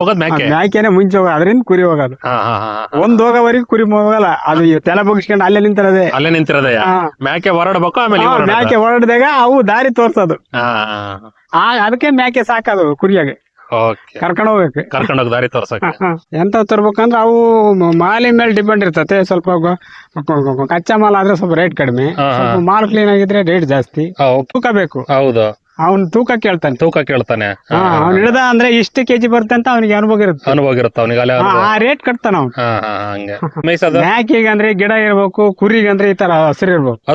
ಹೋಗೋದ್ ಮ್ಯಾಕೆ? ಮ್ಯಾಕೆನೆ ಮುಂಚೆ ಹೋಗ ಅದರಿಂದ ಕುರಿ ಹೋಗೋದು. ಒಂದ್ ಹೋಗೋವರೆಗೂ ಕುರಿ ಹೋಗಲ್ಲ. ಅದು ತಲೆ ಬಗ್ಸ್ಕೊಂಡು ಅಲ್ಲೇ ನಿಂತಿರೋದೆ. ಅಲ್ಲೇ ನಿಂತಿರೋದಯ್ಯ ಹಾ. ಮ್ಯಾಕೆ ಹೊರಡ್ಬೇಕು ಆಮೇಲೆ ಮ್ಯಾಕೆ ಹೊರಡ್ದಾಗ ಅವು ದಾರಿ ತೋರ್ಸೋದು. ಆ ಅದಕ್ಕೆ ಮ್ಯಾಕೆ ಸಾಕೋದು ಕುರಿಯಾಗೆ. ಕರ್ಕೊಂಡು ಹೋಗ್ಬೇಕು. ಕರ್ಕೊಂಡೋಗಿ ದಾರಿ ತೋರ್ಸಕ್ಕೆ? ಎಂತ ತರ್ಬೇಕಂದ್ರೆ ಅವು ಮಾಲಿನ ಮೇಲೆ ಡಿಪೆಂಡ್ ಇರ್ತತೆ. ಸ್ವಲ್ಪ ಕಚ್ಚಾ ಮಾಲ್ ಆದ್ರೆ ಸ್ವಲ್ಪ ರೇಟ್ ಕಡಿಮೆ. ಮಾಲ್ ಕ್ಲೀನ್ ಆಗಿದ್ರೆ ರೇಟ್ ಜಾಸ್ತಿ. ತೂಕ ಬೇಕು. ಹೌದು. ಅವ್ನ್ ತೂಕ ಕೇಳ್ತಾನೆ. ತೂಕ ಕೇಳ್ತಾನೆ. ಹಾ, ಹಾ, ಅವ್ನ್ ಹಿಡ್ದ ಅಂದ್ರೆ ಇಷ್ಟು ಕೆಜಿ ಬರುತ್ತೆ ಅಂತ ಅವನಿಗೆ ಅನುಭವ ಇರುತ್ತೆ. ಅನುಭವ ಇರುತ್ತೆ ಅವನಿಗೆ ಅಲ್ಲೇ ಹಾ, ಅನುಭವ. ಆ ರೇಟ್ ಕಟ್ತಾನ ಅವ್ನು. ಹಾ ಹಾ ಹಾ, ಹಂಗೆ ಮೇಯ್ಸೋದು ಮ್ಯಾಕಿಗೆ ಅಂದ್ರೆ ಗಿಡ ಇರ್ಬೇಕು ಕುರಿಗೆ ಅಂದ್ರೆ ಈ ತರ ಹಸಿರು ಇರ್ಬೇಕು.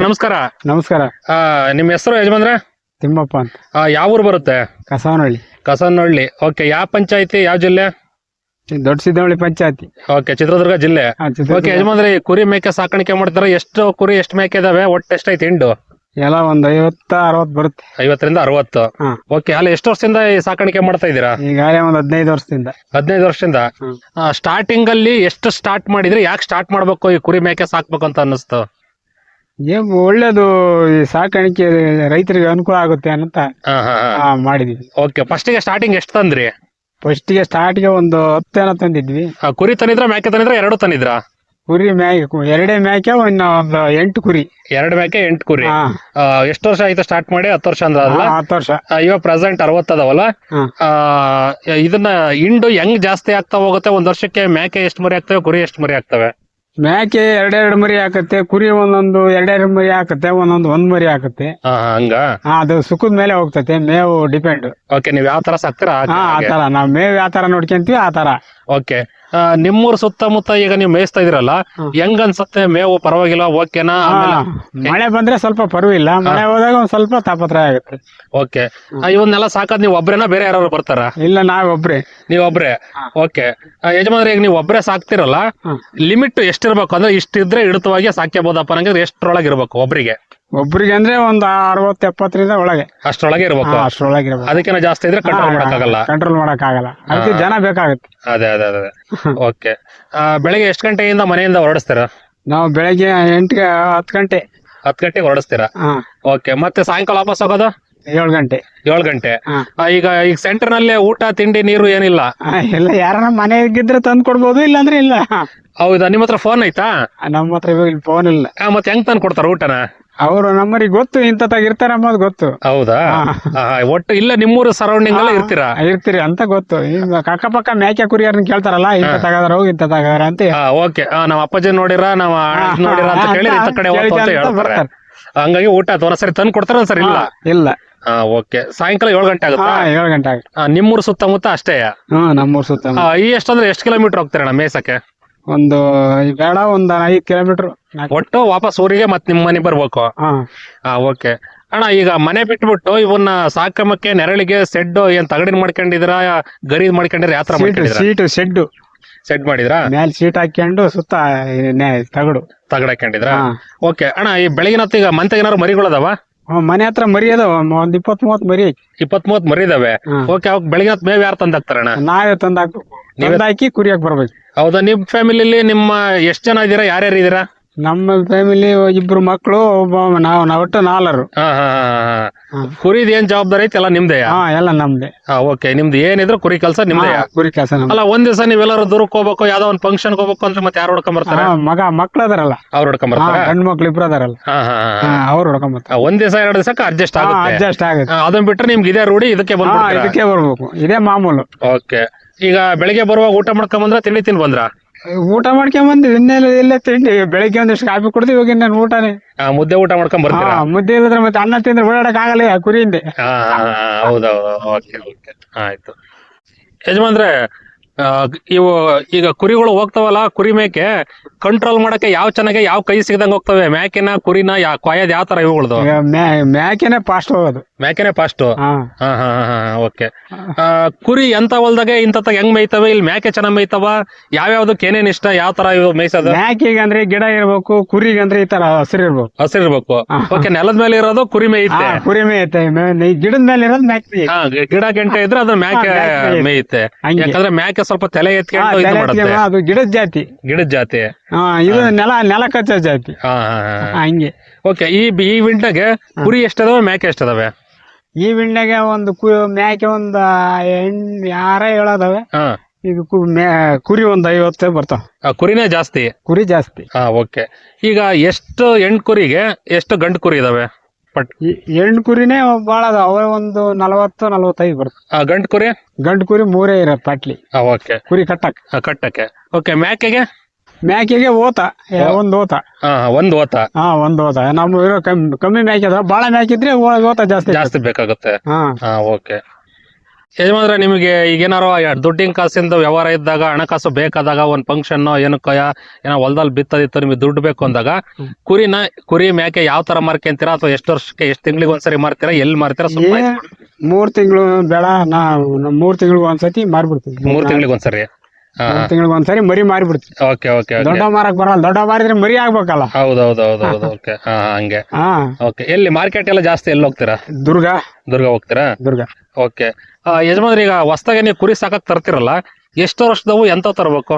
ನಮಸ್ಕಾರ. ನಮಸ್ಕಾರ. ಆ, ನಿಮ್ಮ ಹೆಸರು ಯಜಮಾನ್ರೆ? ತಿಮ್ಮಪ್ಪ ಅಂತ. ಆ, ಯಾವ ಊರು ಬರುತ್ತೆ? ಕಸವನಹಳ್ಳಿ ಕಸನಹಳ್ಳಿ. ಓಕೆ ಯಾವ ಪಂಚಾಯತಿ ಯಾವ ಜಿಲ್ಲೆ? ದೊಡ್ಡ ಸಿದ್ದವಳ್ಳಿ ಪಂಚಾಯತಿ. ಓಕೆ ಚಿತ್ರದುರ್ಗ ಜಿಲ್ಲೆ. ಚಿತ್ರದುರ್ಗ. ಓಕೆ ಯಜಮಾನ್ರಿ ಕುರಿ ಮೇಕೆ ಸಾಕಾಣಿಕೆ ಮಾಡ್ತಾರೆ? ಎಷ್ಟು ಕುರಿ ಎಷ್ಟು ಮೇಕೆ ಇದಾವೆ? ಒಟ್ಟು ಎಷ್ಟೈತೆ ಹಿಂಡು? ಎಲ್ಲ ಒಂದ್ ಐವತ್ತ ಅರವತ್ ಬರುತ್ತೆ. ಐವತ್ತರಿಂದ ಅರವತ್ತು. ಹಾ. ಓಕೆ ಅಲ್ಲಿ ಎಷ್ಟು ವರ್ಷದಿಂದ ಈ ಸಾಕಾಣಿಕೆ ಮಾಡ್ತಾ ಇದ್ದೀರಾ? ಈಗಾಗಲೇ ಒಂದ್ ಹದಿನೈದು ವರ್ಷದಿಂದ. ಹದಿನೈದು ವರ್ಷದಿಂದ? ಹ್ಮ್. ಸ್ಟಾರ್ಟಿಂಗ್ ಅಲ್ಲಿ ಎಷ್ಟು ಸ್ಟಾರ್ಟ್ ಮಾಡಿದ್ರಿ? ಯಾಕೆ ಸ್ಟಾರ್ಟ್ ಮಾಡ್ಬೇಕು ಈ ಕುರಿ ಮೇಕೆ ಸಾಕ್ಬೇಕು ಅಂತ ಅನ್ನಿಸ್ತು? ಏನ್ ಒಳ್ಳೇದು ಈ ಸಾಕಾಣಿಕೆ ರೈತರಿಗೆ ಅನುಕೂಲ ಆಗುತ್ತೆ ಅಂತ ಹಾ ಹಾ ಆ, ಮಾಡಿದ್ವಿ. ಓಕೆ ಫಸ್ಟಿಗೆ ಸ್ಟಾರ್ಟಿಂಗ್ ಎಷ್ಟು ತಂದ್ರಿ? ಫಸ್ಟಿಗೆ ಸ್ಟಾರ್ಟ್ಗೆ ಒಂದು ಹತ್ತೇನೋ ತಂದಿದ್ವಿ. ಆ, ಕುರಿ ತಂದಿದ್ರ ಮೇಕೆ ತಂದಿದ್ರ ಎರಡು ತಂದಿದ್ರ? ಕುರಿ ಮ್ಯಾಕೆ ಎರಡೇ ಮ್ಯಾಕೆ ಇನ್ನ ಒಂದು ಎಂಟು ಕುರಿ. ಎರಡು ಮೇಕೆ ಎಂಟು ಕುರಿ. ಹಾ. ಆ, ಎಷ್ಟು ವರ್ಷ ಆಯ್ತು ಸ್ಟಾರ್ಟ್ ಮಾಡಿ? ಹತ್ತು ವರ್ಷ ಅಂದ್ರಲ್ಲ ಆ, ಹತ್ತು ವರ್ಷ. ಆ, ಇವಾಗ ಪ್ರೆಸೆಂಟ್ ಅರವತ್ತದವಲ್ಲ ಹಾ. ಆ, ಇದನ್ನ ಇಂಡು ಹೆಂಗ್ ಜಾಸ್ತಿ ಆಗ್ತಾ ಹೋಗುತ್ತೆ? ಒಂದ್ ವರ್ಷಕ್ಕೆ ಮೇಕೆ ಎಷ್ಟು ಮರಿ ಆಗ್ತವೆ ಕುರಿ ಎಷ್ಟು ಮರಿ ಆಗ್ತವೆ? ಮ್ಯಾಕೆ ಎರಡೆರಡು ಮರಿ ಹಾಕತ್ತೆ ಕುರಿ ಒಂದೊಂದು ಎರಡೆರಡು ಮರಿ ಹಾಕತ್ತೆ ಒಂದೊಂದು ಒಂದ್ ಮರಿ ಹಾಕತ್ತೆ. ಹಾ ಹಂಗ? ಅದು ಸುಖದ ಮೇಲೆ ಹೋಗ್ತತೆ ಮೇವು ಡಿಪೆಂಡ್. ಓಕೆ ನೀವ್ ಯಾವ ತರ ಸಾಕ್ತೀರಾ ಹಾ ಆ ತರ ನಾವ್ ಮೇವು ಯಾವ ತರ ನೋಡ್ಕೊಂತೀವಿ ಆ ತರ. ಓಕೆ ನಿಮ್ಮೂರ್ ಸುತ್ತಮುತ್ತ ಈಗ ನೀವು ಮೇಯಿಸ್ತಾ ಇದೀರಲ್ಲ. ಹೆಂಗ್ ಅನ್ಸುತ್ತೆ? ಮೇವು ಪರವಾಗಿಲ್ಲ ಓಕೆನಾ? ಮಳೆ ಬಂದ್ರೆ ಸ್ವಲ್ಪ ಪರವಿಲ್ಲ ಮಳೆ ಹೋದಾಗ ಒಂದ್ ಸ್ವಲ್ಪ ತಾಪತ್ರ ಆಗುತ್ತೆ. ಓಕೆ. ಇವನ್ನೆಲ್ಲ ಸಾಕದ್ ನೀವು ಒಬ್ರೇನಾ ಬೇರೆ ಯಾರು ಬರ್ತಾರ? ಇಲ್ಲ ನಾವ್ ನೀವೊಬ್ರೆ ನೀವ್ ಒಬ್ರೇ? ಹಾ. ಓಕೆ. ಯಜಮಾನ್ರೆ ಈಗ ನೀವು ಒಬ್ರೇ ಸಾಕ್ತಿರಲ್ಲ. ಲಿಮಿಟ್ ಎಷ್ಟಿರ್ಬೇಕು? ಅಂದ್ರೆ ಇಷ್ಟಿದ್ರೆ ಹಿಡಿತವಾಗಿ ಸಾಕ್ಯಬಹುದಪ್ಪ ನಂಗೆ ಎಷ್ಟ್ರೊಳಗಿರ್ಬೇಕು ಒಬ್ರಿಗೆ? ಒಬ್ರಿಗೆ ಅಂದ್ರೆ ಒಂದ್ ಅರವತ್ ಎಪ್ಪತ್ತರಿಂದ ಒಳಗೆ. ಇರಬೇಕು. ಅಷ್ಟೊಳಗೆ ಇರಬೇಕು. ಅದಕ್ಕಿಂತ ಜಾಸ್ತಿ ಇದ್ರೆ ಕಂಟ್ರೋಲ್ ಮಾಡಕ್ಕಾಗಲ್ಲ. ಕಂಟ್ರೋಲ್ ಮಾಡಕ್ ಆಗಲ್ಲ ಅದಕ್ಕೆ ಜನ ಬೇಕಾಗುತ್ತೆ. ಅದೇ ಅದೇ ಅದೇ ಓಕೆ. ಬೆಳಗ್ಗೆ ಎಷ್ಟು ಗಂಟೆಯಿಂದ ಮನೆಯಿಂದ ಹೊರಡಿಸ್ತೀರಾ? ನಾವು ಬೆಳಗ್ಗೆ ಎಂಟಿಗೆ ಹತ್ತು ಗಂಟೆ. ಹತ್ತು ಗಂಟೆಗೆ ಹೊರಡಿಸ್ತೀರಾ? ಓಕೆ. ಮತ್ತೆ ಸಾಯಂಕಾಲ ವಾಪಸ್ ಹೋಗೋದು? ಏಳು ಗಂಟೆ. ಏಳು ಗಂಟೆ. ಈಗ ಈಗ ಸೆಂಟರ್ನಲ್ಲಿ ಊಟ ತಿಂಡಿ ನೀರು ಏನಿಲ್ಲ? ಇಲ್ಲ ಎಲ್ಲ ಯಾರನ್ನ ಮನೆಗಿದ್ರೆ ತಂದು ಕೊಡ್ಬೋದು ಇಲ್ಲಾಂದ್ರೆ ಇಲ್ಲ. ಹೌದಾ? ನಿಮ್ಮ ಹತ್ರ ಫೋನ್ ಐತಾ? ನಮ್ಮ ಹತ್ರ ಇವಾಗ ಫೋನ್ ಇಲ್ಲ. ಆ, ಮತ್ತೆ ಹೆಂಗ್ ತಂದು ಕೊಡ್ತಾರ ಊಟನ? ಅವರು ನಮ್ಮರಿಗೆ ಗೊತ್ತು ಇಂಥತ್ತಾಗ ಇರ್ತಾರ ಅನ್ನೋದು ಗೊತ್ತು. ಹೌದಾ? ಹಾ. ಆ, ಒಟ್ಟು ಇಲ್ಲ ನಿಮ್ಮೂರು ಸರೌಂಡಿಂಗ್ ಎಲ್ಲ ಇರ್ತೀರಾ? ಇರ್ತೀರಿ ಅಂತ ಗೊತ್ತು. ಈಗ ಅಕ್ಕಪಕ್ಕ ಮೇಕೆ ಕುರಿಯರ್ನ ಕೇಳ್ತಾರಲ್ಲ ಇಂಥ ತಗದಾರ ಹೋಗಿ ಇಂಥ ತಗದಾರ ಅಂತ ಓಕೆ. ನಮ್ಮ ಅಪ್ಪಾಜಿ ನೋಡಿರ ನಾವ್ ಅಣ್ಣ ನೋಡಿರ ಅಂತ ಹಾ, ಕೇಳಿ ಇಂಥ ಕಡೆ ಹೋಗ್ತು ಅಂತ ಹೇಳ್ತಾರೆ. ಬರ್ತಾರೆ. ಹಂಗಾಗಿ ಊಟ ಅಥವಾ ಸರಿ ತಂದು ಕೊಡ್ತಾರ ಸರ್ ಇಲ್ಲ? ಹಾ, ಇಲ್ಲ. ಹಾ ಓಕೆ. ಸಾಯಂಕಾಲ ಏಳು ಗಂಟೆ ಹಾ ಆಗುತ್ತಾ ಏಳು ಗಂಟೆ ಆಗುತ್ತೆ. ಆ, ನಿಮ್ಮೂರು ಸುತ್ತಮುತ್ತ ಅಷ್ಟೇ ಹ್ಮ್ ನಮ್ಮೂರ್ ಸುತ್ತ ಈ ಎಷ್ಟಂದ್ರೆ ಎಷ್ಟು ಕಿಲೋಮೀಟರ್ ಹೋಗ್ತೀರಣ್ಣ ಮೇಸಕ್ಕೆ? ಒಂದು ಬೇಡ ಒಂದ್ ಐದ್ ಕಿಲೋಮೀಟರ್ ಒಟ್ಟು ವಾಪಸ್ ಊರಿಗೆ ಮತ್ ನಿಮ್ ಮನೆ ಬರ್ಬೇಕು. ಹಾ. ಹಾ ಓಕೆ ಅಣ್ಣ ಈಗ ಮನೆ ಬಿಟ್ಬಿಟ್ಟು ಇವನ್ನ ಸಾಕಮಕ್ಕೆ ನೆರಳಿಗೆ ಸೆಡ್ ಏನ್ ತಗಡಿನ ಮಾಡ್ಕೊಂಡಿದ್ರ ಗರೀದ್ ಮಾಡ್ಕೊಂಡಿರ ಯಾತ್ರ ತರ ಸೀಟ್ ಮಾಡ್ಕೊಂಡಿದ್ರ ಸೀಟು ಶೆಡ್ಡು. ಸೆಡ್ ಮಾಡಿದ್ರಾ? ಮ್ಯಾಲ್ ಸೀಟ್ ಹಾಕೊಂಡು ಸುತ್ತ ನೆ- ತಗಡು. ತಗಡ ಹಾಕೊಂಡಿದ್ರ ಹಾ. ಓಕೆ ಅಣ್ಣ ಈ ಬೆಳಗಿನ ಹೊತ್ತು ಈಗ ಮಂತೆಗೆ ಏನಾದ್ರು ಮರಿಗಳದಾವ ಹ್ಮ್, ಮನೆ ಹತ್ರ ಮರಿ ಅದಾವ. ಒಂದ್ ಇಪ್ಪತ್ ಮೂವತ್ ಮರಿ ಐತಿ. ಇಪ್ಪತ್ ಮೂವತ್ ಮರಿ ಇದಾವೆ. ಹಾ. ಓಕೆ ಅವಾಗ ಬೆಳಗಿನ ಹೊತ್ತು ಮೇವ್ ಯಾರು ತಂದಾಕ್ತಾರಣ್ಣ? ನಾವೇ ತಂದ್ ಹಾಕ್ಬೇಕು ತಂದ್ ಹಾಕಿ ಕುರಿಯಾಕ್ ಬರ್ಬೇಕು. ಹೌದಾ ನಿಮ್ ಫ್ಯಾಮಿಲಿಲಿ ನಿಮ್ಮ ಎಷ್ಟ್ ಜನ ಇದೀರಾ ಯಾರ್ಯಾರು ಇದೀರಾ ನಮ್ಮ ಫ್ಯಾಮಿಲಿ ಇಬ್ರು ಮಕ್ಕಳು ಒಬ್ಬ ನಾವು ನಾವು ಒಟ್ಟು ನಾಲ್ವರು ಹಾ ಹಾ ಹಾ ಹಾ ಹಾ. ಕುರಿದ್ ಏನ್ ಜವಾಬ್ದಾರಿ ಐತಿ? ಎಲ್ಲ ನಿಮ್ದೇ ಹಾ ಎಲ್ಲ ನಮ್ದೆ. ಹಾ ಓಕೆ ನಿಮ್ದು ಏನಿದ್ರು ಕುರಿ ಕೆಲಸ ನಿಮ್ದೇ ಹಾ, ಕುರಿ ಕೆಲಸ ನಮ್ದು. ಅಲ್ಲ ಒಂದ್ ದಿವಸ ನೀವೆಲ್ಲರೂ ದೂರಕ್ಕೆ ಹೋಗ್ಬೇಕು ಯಾವ್ದೋ ಒಂದ್ ಫಂಕ್ಷನ್ ಹೋಗ್ಬೇಕು ಅಂದ್ರೆ ಮತ್ತೆ ಯಾರು ಹುಡ್ಕೊಂಡ್ ಬರ್ತಾರ ಹಾ, ಮಗ ಮಕ್ಳು ಅದಾರಲ್ಲ. ಅವ್ರು ಹುಡ್ಕೊಂಡ್ ಹಾ ಬರ್ತಾರ ಗಂಡ್ ಮಕ್ಳು ಇಬ್ರು ಅದಾರಲ್ಲ. ಹಾ ಹಾ ಹಾ ಹಾ. ಅವ್ರು ಆ, ಒಂದ್ ದಿವಸ ಎರಡು ದಿವಸಕ್ಕೆ ಅಡ್ಜಸ್ಟ್ ಆಗುತ್ತೆ. ಅಡ್ಜಸ್ಟ್ ಆಗುತ್ತೆ. ಅದನ್ ಬಿಟ್ರೆ ನಿಮ್ಗೆ ಇದೇ ರೂಢಿ ಇದಕ್ಕೆ ಹಾ ಬಂದ್ಬಿಡ್ತೀರಾ? ಇದಕ್ಕೆ ಬರ್ಬೇಕು. ಇದೇ ಮಾಮೂಲು. ಓಕೆ ಈಗ ಬೆಳಿಗ್ಗೆ ಬರುವಾಗ ಊಟ ಮಾಡ್ಕೊಂಡ್ ಬಂದ್ರ ತಿಂಡಿ ತಿನ್ ಬಂದ್ರ? ಊಟ ಮಾಡ್ಕೊಂಡ್ ಬಂದ್ ಇನ್ನೆಲ್ಲ ಇಲ್ಲೇ ತಿಂಡಿ. ಬೆಳಿಗ್ಗೆ ಒಂದಿಷ್ಟು ಕಾಫಿ ಕುಡ್ದು ಇವಾಗ ಇನ್ನೇನು ಊಟನೇ. ಮುದ್ದೆ ಊಟ ಮಾಡ್ಕೊಂಡ್ ಬರ್ತೀರಾ? ಮುದ್ದೆ ಇಲ್ಲದ್ರೆ ಮತ್ತೆ ಅನ್ನ ತಿಂದ್ರೆ ಓಡಾಡಕ್ ಆಗಲ್ಲ ಆ ಕುರಿಯಿಂದ. ಹಾ ಹೌದೌದು. Okay okay. ಆಯ್ತು. ಯಜಮಾನ್ರೆ ಆ, ಇವು ಈಗ ಕುರಿಗಳು ಹೋಗ್ತಾವಲ್ಲ ಕುರಿ ಮೇಕೆ ಕಂಟ್ರೋಲ್ ಮಾಡಕ್ಕೆ ಯಾವ ಚೆನ್ನಾಗಿ ಯಾವ ಕೈ ಸಿಗದಂಗ ಹೋಗ್ತವೆ? ಮೇಕೆನ ಕುರಿನ ಯಾ ಕೊಯ್ಯದ್ ಯಾವ ತರ ಇವುಗಳದು? ಈಗ ಮ್ಯಾ- ಮ್ಯಾಕೆನೆ ಫಾಸ್ಟ್ ಹೋಗೋದು. ಮೇಕೆನೆ ಫಾಸ್ಟ್ ಹಾ. ಹಾ ಹಾ ಹಾ ಓಕೆ ಕುರಿ ಎಂತ ಹೊಲ್ದಾಗೆ ಇಂತ ಹೆಂಗ್ ಮೇಯ್ತವೆ? ಇಲ್ಲಿ ಮೇಕೆ ಚೆನ್ನಾಗ್ ಮೇಯ್ತವ? ಯಾವ್ಯಾವ್ದಕ್ಕೆ ಏನೇನ್ ಇಷ್ಟ? ಯಾವ ತರ ಇವು ಮೇಯ್ಸೋದು? ಅಂದ್ರೆ ಗಿಡ ಇರ್ಬೇಕು ಕುರಿಗೆ ಅಂದ್ರೆ ಈ ತರ ಹಸಿರು ಇರ್ಬೇಕು. ಹಸಿರು ಇರ್ಬೇಕು. ಓಕೆ ನೆಲದ ಮೇಲೆ ಇರೋದು ಕುರಿ ಹಾ ಮೇಯುತ್ತೆ ಕುರಿ ಮೇಯುತ್ತೆ ಮೇ- ಗಿಡದ ಮೇಲೆ ಇರೋದು ಮ್ಯಾಕೆ ಹಾ ಗಿ- ಗಿಡ ಗಂಟೆ ಇದ್ರೆ ಅದು ಮ್ಯಾಕೆ ಮೇಯುತ್ತೆ. ಮೇಯುತ್ತೆ ಹಂಗೆ. ಯಾಕಂದ್ರೆ ಮ್ಯಾಕೆ ಸ್ವಲ್ಪ ತಲೆ ಎತ್ಕೊಂಡು ಇದು ಮಾಡುತ್ತೆ. ಅದು ಗಿಡದ ಜಾತಿ. ಗಿಡದ ಜಾತಿ. ಹಾ ಇದು ನೆಲ ನೆಲ ಕಚ್ಚೋ ಜಾತಿ. ಹಾ ಹಾ ಹಾ ಹಂಗೆ. ಓಕೆ ಈ ಬಿ- ಈ ವಿಂಟಾಗೆ ಕುರಿ ಎಷ್ಟದವೆ? ಮೇಕೆ ಎಷ್ಟಿದಾವೆ? ಈ ವಿಣ್ಣೆಗೆ ಒಂದು ಕು ಮ್ಯಾಕೆ ಒಂದು ಎಂಟ್ ಯಾರ ಹೇಳೋದವೆ ಹಾ. ಈಗ ಕು ಮ್ಯಾ- ಕುರಿ ಒಂದ್ ಐವತ್ತು ಬರ್ತಾವ. ಆ, ಕುರಿನೇ ಜಾಸ್ತಿ? ಕುರಿ ಜಾಸ್ತಿ. ಹಾ ಓಕೆ. ಈಗ ಎಷ್ಟು ಹೆಣ್ ಕುರಿಗೆ ಎಷ್ಟು ಗಂಡು ಕುರಿ ಇದಾವೆ? ಪಟ್ ಈ ಹೆಣ್ಣು ಕುರಿನೇ ಭಾಳ ಅದಾವ. ಅವೇ ಒಂದು ನಲವತ್ತು ನಲವತ್ತೈದು ಬರ್ತವೆ. ಆ, ಗಂಡು ಕುರಿ? ಗಂಟು ಕುರಿ ಮೂರೇ ಇರತ್ತೆ ಪಟ್ಲಿ ಆ ಓಕೆ. ಕುರಿ ಕಟ್ಟಕ್ ಆ, ಕಟ್ಟಕ್ಕೆ. ಓಕೆ ಮೇಕೆಗೆ ಮ್ಯಾಕೆಗೆ ಓತ ಏ, ಒಂದು ಓತ ಹಾ ಒಂದು ಓತ ಹಾ ಒಂದು ಓತ ನಮ್ಮ ಇರೋ ಕಮ್ಮಿ ಕಮ್ಮಿ ಮ್ಯಾಕೆ ಬಾಳ ಭಾಳ ಮ್ಯಾಕೆ ಇದ್ರೆ ಓತ ಜಾಸ್ತಿ. ಜಾಸ್ತಿ ಬೇಕಾಗುತ್ತೆ. ಹಾ. ಹಾ ಓಕೆ. ಯಜಮಾನ್ರೆ ನಿಮಗೆ ಈಗ ಈಗೇನಾರು ದುಡ್ಡಿನ ಕಾಸಿಂದ ವ್ಯವಹಾರ ಇದ್ದಾಗ ಹಣಕಾಸು ಬೇಕಾದಾಗ ಒಂದ್ ಫಂಕ್ಷನ್ ಏನಕ್ಕ ಏನೋ ಹೊಲದಲ್ಲಿ ಬಿತ್ತದಿತ್ತು ನಿಮಗೆ ದುಡ್ಡು ಬೇಕು ಅಂದಾಗ ಕುರಿನ ಕುರಿ ಮೇಕೆ ಯಾವ ತರ ಮಾರ್ಕೊಂತೀರಾ? ಅಥವಾ ಎಷ್ಟು ವರ್ಷಕ್ಕೆ ಎಷ್ಟು ತಿಂಗಳಿಗೆ ಒಂದ್ಸರಿ ಮಾರ್ತೀರಾ? ಎಲ್ಲಿ ಮಾರ್ತೀರಾ? ಸ್ವಲ್ಪ ಏ ಮೂರ್ ತಿಂಗಳು ಬೇಡ. ನಾ ಮೂರ್ ತಿಂಗಳಿಗೆ ಒಂದ್ಸತಿ ಮಾರ್ಬಿಡ್ತೀವಿ ಮೂರ್ ತಿಂಗಳಿಗೆ ಒಂದ್ಸರಿ. ಮೂರ್ ತಿಂಗಳಿಗೆ ಒಂದ್ಸರಿ ಮರಿ ಮಾರಿಬಿಡ್ತೀವಿ. Okay okay okay. ದೊಡ್ಡ ಮಾರಕ್ ಬರಲ್ಲ ದೊಡ್ಡ ಮಾರಿದ್ರೆ ಮರಿ ಆಗ್ಬೇಕಲ್ಲ. ಹೌದು ಹೌದು ಓಕೆ. ಹಾ ಹಂಗೆ. ಹಾ. ಓಕೆ ಎಲ್ಲಿ ಮಾರ್ಕೆಟ್ ಎಲ್ಲ ಜಾಸ್ತಿ ಎಲ್ಲಿ ಹೋಗ್ತೀರಾ? ದುರ್ಗಾ. ದುರ್ಗಾ ಹೋಗ್ತೀರಾ? ದುರ್ಗಾ. ಓಕೆ. ಯಜಮಾನ್ರಿ ಈಗ ಹೊಸ್ದಾಗೆ ನೀವು ಕುರಿ ಸಾಕಕ್ ತರ್ತಿರಲ್ಲ ಎಷ್ಟು ವರ್ಷದವು ಎಂತ ತರಬೇಕು?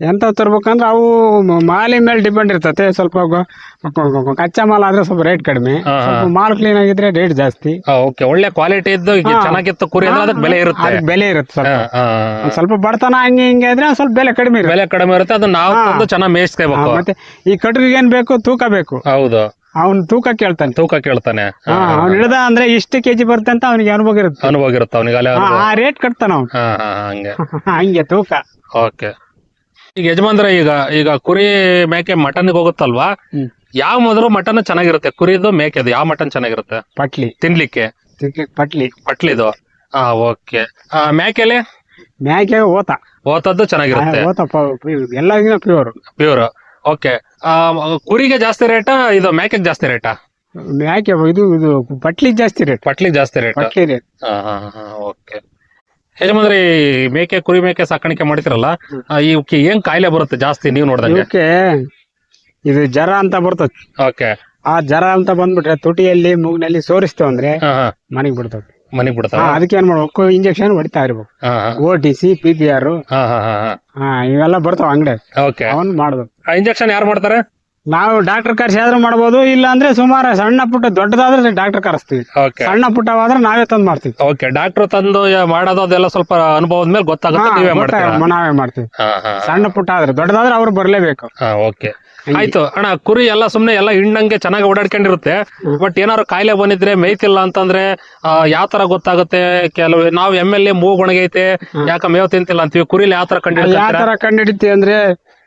ಎಂತ ತರ್ಬೇಕಂದ್ರೆ ಅವು ಮಾಲಿ ಮೇಲೆ ಡಿಪೆಂಡ್ ಇರ್ತತೆ. ಸ್ವಲ್ಪ ಗೊ- ಗೊ- ಗೊ- ಗೊ- ಕಚ್ಚಾ ಮಾಲ್ ಆದ್ರೆ ಸ್ವಲ್ಪ ರೇಟ್ ಕಡಿಮೆ. ಸ್ವಲ್ಪ ಮಾಲ್ ಕ್ಲೀನ್ ಆಗಿದ್ರೆ ರೇಟ್ ಜಾಸ್ತಿ. ಓಕೆ ಒಳ್ಳೆ ಕ್ವಾಲಿಟಿ ಇದ್ದು ಈಗ ಚೆನ್ನಾಗಿತ್ತು ಕುರಿ ಅಂದ್ರೆ ಅದಕ್ಕೆ ಬೆಲೆ ಇರುತ್ತೆ. ಅದಕ್ಕೆ ಬೆಲೆ ಇರುತ್ತೆ ಸ್ವಲ್ಪ. ಹಾ, ಹಾ, ಹಾ. ಒಂದ್ ಸ್ವಲ್ಪ ಬಡತನ ಹಂಗೆ ಹಿಂಗೆ ಆದ್ರೆ ಒಂದ್ ಸ್ವಲ್ಪ ಬೆಲೆ ಕಡಿಮೆ ಇರುತ್ತೆ. ಬೆಲೆ ಕಡಿಮೆ ಇರುತ್ತೆ. ಅದನ್ನ ನಾವು. ತಂದು ಚೆನ್ನಾಗಿ ಮೇಯಿಸ್ಕೋಬೇಕು. ಮತ್ತೆ ಈ ಕಟ್ರಿಗೆ ಏನ್ ಬೇಕು? ತೂಕ ಬೇಕು. ಹೌದು. ಅವ್ನ್ ತೂಕ ಕೇಳ್ತಾನೆ. ತೂಕ ಕೇಳ್ತಾನೆ. ಹಾ ಅವ್ನ್ ಹಿಡ್ದ ಅಂದ್ರೆ ಇಷ್ಟು ಕೆಜಿ ಬರುತ್ತೆ ಅಂತ ಅವನಿಗೆ ಅನುಭವ ಇರುತ್ತೆ. ಅನುಭವ ಇರುತ್ತೆ ಅವನಿಗೆ ಅಲ್ಲೇ ಹಾ, ಆ ರೇಟ್ ಕಟ್ತಾನ ಅವ್ನು. ಹಾ, ಹಂಗೆ. ಹಂಗೆ ತೂಕ. ಓಕೆ ಈಗ ಯಜಮಾನ್ರ ಈಗ ಈಗ ಕುರಿ ಮೇಕೆ ಮಟನ್ಗೆ ಹೋಗುತ್ತಲ್ವಾ. ಯಾವ ಮೊದಲು ಮಟನ್ ಚೆನ್ನಾಗಿರುತ್ತೆ? ಕುರಿದು ಮೇಕೆದು ಯಾವ ಮಟನ್ ಚೆನ್ನಾಗಿರುತ್ತೆ? ಪಟ್ಲಿ. ತಿನ್ಲಿಕ್ಕೆ? ತಿನ್ಲಿಕ್ ಪಟ್ಲಿ. ಪಟ್ಲಿದು? ಹಾ ಓಕೆ. ಮೇಕೆಲೆ? ಮೇಕೆ ಓತ. ಓತದ್ದು ಚೆನ್ನಾಗಿರುತ್ತೆ. ಓತ ಪ್ಯೂರ್. ಪ್ಯೂರ್. ಓಕೆ. ಕುರಿಗೆ ಜಾಸ್ತಿ ರೇಟಾ ಇದು ಮೇಕೆಗೆ ಜಾಸ್ತಿ ರೇಟಾ? ಮ್ಯಾಕೆ ಇದು ಇದು ಪಟ್ಲಿ ಜಾಸ್ತಿ ರೇಟ್. ಪಟ್ಲಿ ಜಾಸ್ತಿ ರೇಟ್? ಪಟ್ಲಿ ರೇಟ್. ಹಾ ಹಾ ಓಕೆ. ಯಜಮಾನ್ರಿ ಮೇಕೆ ಕುರಿ ಮೇಕೆ ಸಾಕಾಣಿಕೆ ಮಾಡ್ತಿರಲ್ಲ ಇವಕ್ಕೆ ಏನ್ ಕಾಯಿಲೆ ಬರುತ್ತೆ ಜಾಸ್ತಿ ನೀವು ನೋಡಿದ್ರೆ ಇವಕ್ಕೆ ಇದು ಜರ ಅಂತ ಬರ್ತದೆ. ಓಕೆ. ಆ ಜರ ಅಂತ ಬಂದ್ಬಿಟ್ರೆ ತುಟಿಯಲ್ಲಿ ಮೂಗ್ನಲ್ಲಿ ಸೋರಿಸ್ತೇವೆ ಅಂದ್ರೆ ಮನೆಗ್ ಬಿಡ್ತವೆ. ಮನೆಗ್ ಬಿಡ್ತಾವ? ಅದಕ್ಕೆ ಏನ್ ಮಾಡ್ಬೇಕು? ಇಂಜೆಕ್ಷನ್ ಹೊಡಿತಾ ಇರ್ಬೇಕು. O T C P P R. ಇವೆಲ್ಲ ಬರ್ತಾವ ಅಂಗಡಿ ಓಕೆ. ಅವನ್ ಮಾಡ್ಬೇಕು. ಇಂಜೆಕ್ಷನ್ ಯಾರು ಮಾಡ್ತಾರೆ? ನಾವು ಡಾಕ್ಟರ್ ಕರ್ಸಿ ಆದ್ರೂ ಮಾಡ್ಬೋದು ಇಲ್ಲ ಅಂದ್ರೆ ಸುಮಾರು ಸಣ್ಣ ಪುಟ್ಟ ದೊಡ್ಡದಾದ್ರೆ ಡಾಕ್ಟರ್ ಕರೆಸ್ತೀವಿ. ಓಕೆ ಸಣ್ಣ ಪುಟ್ಟವಾದ್ರೆ ನಾವೇ ತಂದು ಮಾಡ್ತೀವಿ. ಓಕೆ ಡಾಕ್ಟರ್ ತಂದು ಯ- ಮಾಡೋದು ಅದೆಲ್ಲ ಸ್ವಲ್ಪ ಅನುಭವದ ಮೇಲೆ ಗೊತ್ತಾಗುತ್ತೆ ನೀವೇ ಮಾಡ್ತೀವಿ. ಹಾ ಹಾ ಸಣ್ಣ ಪುಟ್ಟ ಆದ್ರೆ ದೊಡ್ಡದಾದ್ರೆ ಅವ್ರು ಬರ್ಲೇಬೇಕು. ಹಾ ಓಕೆ ಆಯ್ತು ಅಣ್ಣ ಕುರಿ ಎಲ್ಲ ಸುಮ್ನೆ ಎಲ್ಲ ಹಿಂಡಂಗೆ ಚೆನ್ನಾಗಿ ಓಡಾಡ್ಕೊಂಡಿರುತ್ತೆ ಬಟ್ ಏನಾದ್ರು ಕಾಯಿಲೆ ಬಂದಿದ್ರೆ ಮೇಯ್ತಿಲ್ಲ ಅಂತಂದ್ರೆ ಯಾವ ತರ ಗೊತ್ತಾಗುತ್ತೆ ಕೆಲವು ನಾವು ಎಂ ಎಲ್ ಎ ಮೂಗ್ ಒಣಗೈತೆ ಯಾಕ ಮೇವ್ ತಿಂತಿಲ್ಲ ಅಂತೀವಿ ಕುರಿಲಿ ಯಾವ ತರ ಯಾವ ಕಂಡಿಡ್ತಾರೆ ತರ ಕಂಡಿಡಿತಿ ಅಂದ್ರೆ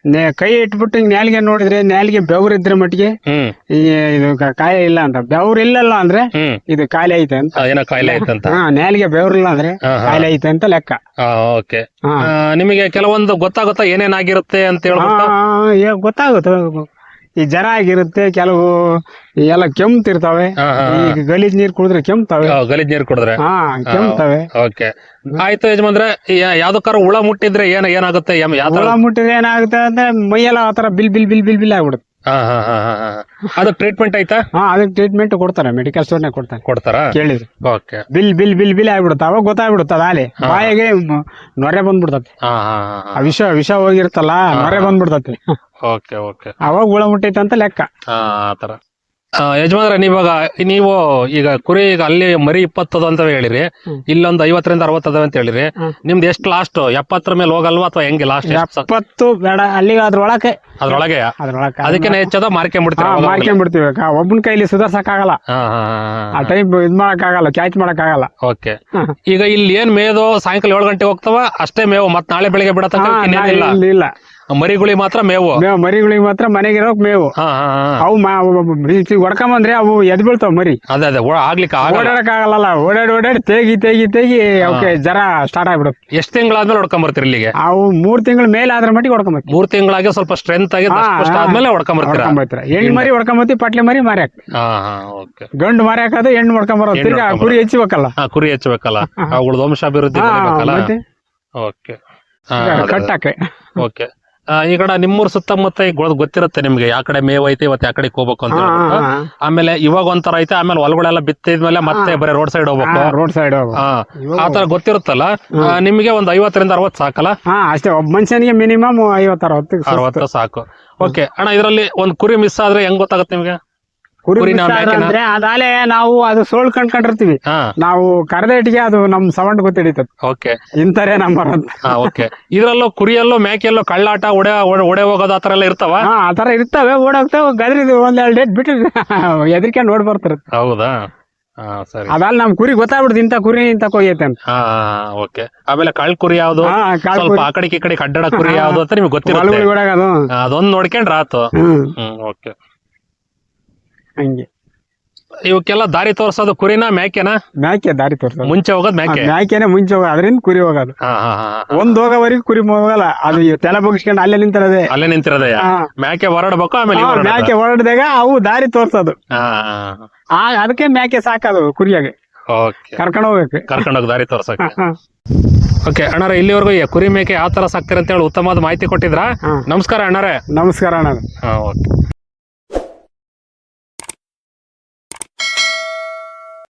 ನೇ- ಕೈ ಇಟ್ಬಿಟ್ಟು ಹಿಂಗ್ ನೋಡಿದ್ರೆ ನ್ಯಾಲ್ಗೆ ಬೆವ್ರು ಇದ್ರೆ ಮಟ್ಟಿಗೆ ಹ್ಮ್. ಈ ಇದು ಕ- ಕಾಯಿಲೆ ಇಲ್ಲ ಅಂತ. ಬೆವ್ರು ಇಲ್ಲಲ್ಲ ಅಂದ್ರೆ ಹ್ಮ್. ಇದು ಕಾಯಿಲೆ ಐತೆ ಅಂತ. ಆ, ಏನೋ ಕಾಯಿಲೆ ಐತಂತ ಹಾ ಬೆವ್ರು ಇಲ್ಲ ಅಂದ್ರೆ ಹಾ, ಹಾ. ಕಾಯಿಲೆ ಐತೆ ಅಂತ ಲೆಕ್ಕ. ಓಕೆ. ಹಾ. ನಿಮಗೆ ಕೆಲವೊಂದು ಗೊತ್ತಾಗುತ್ತಾ ಏನೇನಾಗಿರುತ್ತೆ ಅಂತ ಹೇಳ್ಬಿಟ್ಟು? ಗೊತ್ತಾಗುತ್ತೆ. ಈ ಜರ ಆಗಿರುತ್ತೆ ಕೆಲವು ಎಲ್ಲ ಕೆಮ್ತಿರ್ತಾವೆ ಹಾ, ಹಾ, ಈಗ ಗಲೀಜ್ ನೀರ್ ಕುಡಿದ್ರೆ ಕೆಮ್ತಾವೆ. ಆ, ಗಲೀಜ್ ನೀರ್ ಕುಡಿದ್ರೆ. ಹಾ ಕೆಮ್ತಾವೆ. ಓಕೆ. ಆಯ್ತು ಯಜಮಾನ್ರೆ ಯಾ- ಯಾವ್ದಕ್ಕಾರ ಹುಳ ಮುಟ್ಟಿದ್ರೆ ಏನ ಏನಾಗುತ್ತೆ? ಎಮ್- ಯಾವ ತರ ಹುಳ ಮುಟ್ಟಿದ್ರೆ ಏನಾಗುತ್ತೆ ಅಂದ್ರೆ ಮೈಯೆಲ್ಲ ಆತರ ತರ ಬಿಲ್ ಬಿಲ್ ಬಿಲ್ ಬಿಲ್ ಬಿಲ್ ಆಗ್ಬಿಡುತ್ತೆ. ಅದಕ್ಕೆ ಟ್ರೀಟ್ಮೆಂಟ್ ಆಯ್ತಾ? ಹಾ ಅದಕ್ಕೆ ಟ್ರೀಟ್ಮೆಂಟ್ ಕೊಡ್ತಾರೆ ಮೆಡಿಕಲ್ ಸ್ಟೋರ್ನಾಗ ಕೊಡ್ತಾರೆ. ಕೊಡ್ತಾರಾ? ಕೇಳಿದ್ರು. ಓಕೆ. ಬಿಲ್ ಬಿಲ್ ಬಿಲ್ ಬಿಲ್ ಆಗ್ಬಿಡುತ್ತೆ ಅವಾಗ ಗೊತ್ತಾಗ್ಬಿಡುತ್ತೆ ಅದಾಲೆ ಬಾಯಿಗೆ ನೊರೆ ಬಂದ್ಬಿಡ್ತತಿ. ಆ ವಿಷ ವಿಷ ಹೋಗಿರ್ತಲ್ಲ ನೊರೆ ಬಂದ್ಬಿಡ್ತತಿ. Okay okay. ಅವಾಗ ಹುಳ ಮುಟ್ಟೈತೆ ಅಂತ ಲೆಕ್ಕ. ಆ ಆತರ ಯಜಮಾನ್ರೆ ನೀವಾಗ ನೀವು ಈಗ ಕುರಿ ಈಗ ಅಲ್ಲಿ ಮರಿ ಇಪ್ಪತ್ತದ ಅಂತ ಹೇಳಿರಿ. ಇಲ್ಲೊಂದು ಐವತ್ತರಿಂದ ಅರವತ್ತದ ಅಂತ ಹೇಳಿರಿ. ನಿಮ್ದು ಎಷ್ಟು ಲಾಸ್ಟ್ ಎಪ್ಪತ್ತರ ಮೇಲೆ ಹೋಗಲ್ವಾ ಅಥವಾ ಹೆಂಗೆ ಲಾಸ್ಟ್ ಎಪ್ಪತ್ತು ಬೇಡ ಅಲ್ಲಿಗೆ ಅದ್ರೊಳಗೆ. ಅದ್ರೊಳಗೆ? ಅದಕ್ಕೆ ಹೆಚ್ಚದ ಮಾರ್ಕೊಂಡ್ಬಿಡ್ತೀವಿ ಬಿಡ್ತೀವಿ ಒಬ್ಬನ ಕೈಲಿ ಸುಧಾರ್ಸಕ್ ಆಗಲ್ಲ ಆ ಟೈಮ್ ಇದ್ ಮಾಡಕ್ ಆಗಲ್ಲ ಕ್ಯಾಚ್ ಮಾಡಕ್ ಆಗಲ್ಲ ಓಕೆ ಈಗ ಇಲ್ಲಿ ಏನ್ ಮೇದು ಸಾಯಂಕಾಲ ಏಳು ಗಂಟೆ ಹೋಗ್ತಾವ? ಅಷ್ಟೇ ಮೇವು ಮತ್ತೆ ನಾಳೆ ಬೆಳಿಗ್ಗೆ ಬಿಡತ್ತ ಇಲ್ಲ. ಮರಿಗುಳಿ ಮಾತ್ರ ಮೇವು. ಮೇವು ಮರಿಗಳಿಗೆ ಮಾತ್ರ ಮನೆಗಿರೋ ಮೇವು. ಹಾ ಹಾ ಹಾ. ಅವು ಹೊಡ್ಕೊಂಬಂದ್ರೆ ಅವು ಎದ್ ಬೀಳ್ತಾವ ಮರಿ. ಅದೇ ಅದೇ ಓ- ಆಗ್ಲಿಕ್ಕೆ ಆಗಲ್ಲ. ಓಡಾಡಕ್ ಆಗಲ್ಲ ಓಡಾಡಿ ಓಡಾಡಿ ತೇಗಿ ತೇಗಿ ತೇಗಿ ಅವಕ್ಕೆ ಜರ ಸ್ಟಾರ್ಟ್ ಆಗ್ಬಿಡುತ್ತೆ. ಎಷ್ಟ್ ತಿಂಗಳಾದ್ಮೇಲೆ ಹೊಡ್ಕೊಂಬರ್ತೀರಿ ಇಲ್ಲಿಗೆ? ಅವು ಮೂರ್ ತಿಂಗಳ ಮೇಲೆ ಆದ್ರ ಮಟ್ಟಿಗೆ ಹೊಡ್ಕೊಂಬತ್ತಿ ಮೂರ್ ತಿಂಗಳಾಗೆ ಸ್ವಲ್ಪ ಸ್ಟ್ರೆಂತ್ ಆಗಿ ದಷ್ಟ. ಆದ್ಮೇಲೆ ಹೊಡ್ಕೊಂಬರ್ತೀರಾ? ಹೆಣ್ಣು ಮರಿ ಹೊಡ್ಕೊಂಬತ್ತಿ ಪಟ್ಲೆ ಮರಿ ಮಾರ್ಯಾಕ ಹಾ ಹಾ ಓಕೆ. ಗಂಡು ಮಾರ್ಯಾಕದು ಹೆಣ್ಣು ಹೊಡ್ಕೊಂಬರೋದು. ಹೆಣ್ಣು ತಿರ್ಗಾ. ಕುರಿ ಹೆಚ್ಚಿಬೇಕಲ್ಲ. ಹಾ ಕುರಿ ಹೆಚ್ಚಬೇಕಲ್ಲ. ಅವುಗಳ ವಂಶಾಭಿವೃದ್ಧಿ ಅಭಿವೃದ್ಧಿ ಬೆಳಿಬೇಕಲ್ಲ ಮತ್ತೆ? ಓಕೆ. ಕಟ್ಟಾಕೆ ಓಕೆ. ಈ ಕಡೆ ನಿಮ್ಮೂರ್ ಸುತ್ತಮುತ್ತ ಈಗ ಗೊತ್- ಗೊತ್ತಿರುತ್ತೆ ನಿಮ್ಗೆ ಯಾವ ಕಡೆ ಮೇವ್ ಐತೆ ಇವತ್ತು ಯಾವ ಹೋಗ್ಬೇಕು ಅಂತ ಹೇಳ್ಬಿಟ್ಟು. ಆಮೇಲೆ ಇವಾಗ ಒಂಥರ ಐತೆ ಆಮೇಲೆ ಹೊಲಗಳೆಲ್ಲ ಬಿತ್ತಿದ್ಮೇಲೆ ಮತ್ತೆ ಬರೀ ರೋಡ್ ಸೈಡ್ ಹೋಗ್ಬೇಕು. ರೋಡ್ ಸೈಡ್ ಹಾ ಆತರ ಗೊತ್ತಿರುತ್ತಲ್ಲ? ಆ, ನಿಮ್ಗೆ ಒಂದ್ ಐವತ್ತರಿಂದ ಅರವತ್ ಸಾಕಲ್ಲ? ಹಾ ಅಷ್ಟೇ ಒಬ್ಬ ಮನುಷ್ಯನಿಗೆ ಮಿನಿಮಮ್ ಐವತ್ತರ ಅರವತ್ತು ಸಾಕು. ಓಕೆ ಅಣ್ಣ ಇದರಲ್ಲಿ ಒಂದ್ ಕುರಿ ಮಿಸ್ ಆದ್ರೆ ಹೆಂಗ್ ಗೊತ್ತಾಗುತ್ತೆ ನಿಮ್ಗೆ? ಕುರಿ ಅಂದ್ರೆ ಅದಾಲೆ ನಾವು ಅದು ಸೋಳ್ ಕಂಡ್ಕೊಂಡಿರ್ತೀವಿ ಹಾ. ನಾವು ಕರೆದೇಟಿಗೆ ಅದು ನಮ್ ಸವಂಡ್ ಗೊತ್ತಿಡಿತದ. ಓಕೆ. ಇಂತಾರೆ ನಂಬರ್ ಅಂತ. ಹಾ ಓಕೆ. ಇದ್ರಲ್ಲೂ ಕುರಿಯಲ್ಲೂ ಮೇಕೆಯಲ್ಲೂ ಕಳ್ಳಾಟ ಒಡೆ ಒಡೆ ಹೋಗೋದು ಆತರ ಎಲ್ಲ ಇರ್ತಾವ? ಹಾ ಆತರ ಇರ್ತವೆ. ಓಡೋಗ್ತಾವ ಗದ್ರಿ ಎರಡ್ ಡೇಟ್ ಬಿಟ್ಟು ಎದ್ರಿಕೆ ನೋಡ್ ಬರ್ತಾರೆ ಹೌದಾ? ಹಾ ಸರಿ. ಅದಾಲ್ ನಮ್ ಕುರಿ ಗೊತ್ತಾಗ್ಬಿಡುದು ಇಂತ ಕುರಿ ಇಂತ ಕೊಯ್ಯೈತೆ ಅಂತ ಹಾ ಓಕೆ. ಆಮೇಲೆ ಕಳ್ ಕುರಿ ಯಾವ್ದು? ಹಾ ಕಾಳು ಸ್ವಲ್ಪ ಆ ಕಡೆ ಈ ಕಡೆ ಕಡ್ಡಡ ಕುರಿ ಯಾವ್ದು ಅಂತ ನಿಮ್ಗೆ ಓಡಾಗೋದು ಹಾ, ಅದೊಂದ್ ನೋಡ್ಕೊಂಡ್ರ ಆತು. ಹ್ಮ್ ಓಕೆ. ಹಂಗೆ. ಇವಕ್ಕೆಲ್ಲ ದಾರಿ ತೋರ್ಸೋದು ಕುರಿನ ಮ್ಯಾಕೆನಾ? ಮ್ಯಾಕೆ ದಾರಿ ತೋರ್ಸೋದು. ಮುಂಚೆ ಹೋಗೋದು ಮ್ಯಾಕೆ? ಮ್ಯಾಕೆನೆ ಮುಂಚೆ ಹೋಗೋದು ಅದರಿಂದ ಕುರಿ ಹೋಗೋದು. ಹಾ ಹಾ ಹಾ ಹಾ. ಒಂದ್ ಹೋಗೋವರೆಗೂ ಕುರಿ ಹೋಗಲ್ಲ ಅದು ಈ ತಲೆ ಬಗ್ಸ್ಕೊಂಡು ಅಲ್ಲೇ ನಿಂತಿರೋದೆ. ಅಲ್ಲೇ ನಿಂತಿರೋದೆ? ಮ್ಯಾಕೆ ಹೊರಡ್ಬೇಕು ಆಮೇಲೆ ಇವ್ ಹೊರಡೋದು. ಮ್ಯಾಕೆ ಹೊರಡ್ದಾಗ ಅವು ದಾರಿ ತೋರ್ಸೋದು. ಹಾ ಹಾ ಆ ಅದಕ್ಕೆ ಮ್ಯಾಕೆ ಸಾಕೋದು ಕುರಿಯಾಗೆ. ಓಕೆ. ಕರ್ಕೊಂಡು ಹೋಗ್ಬೇಕು. ಕರ್ಕೊಂಡೋಗಿ ದಾರಿ ತೋರ್ಸಕ್ಕೆ ಹಾ, ಓಕೆ ಅಣ್ಣಾರ ಇಲ್ಲಿವರೆಗೂ ಈ ಕುರಿ ಮೇಕೆ ಯಾವ ತರ ಸಾಕ್ತಾರೆ ಅಂತ ಹೇಳಿ ಉತ್ತಮವಾದ ಮಾಹಿತಿ ಕೊಟ್ಟಿದ್ರಾ? ಹಾ. ನಮಸ್ಕಾರ ಅಣ್ಣಾರೇ. ನಮಸ್ಕಾರ ಅಣ್ಣ ಹಾ ಓಕೆ.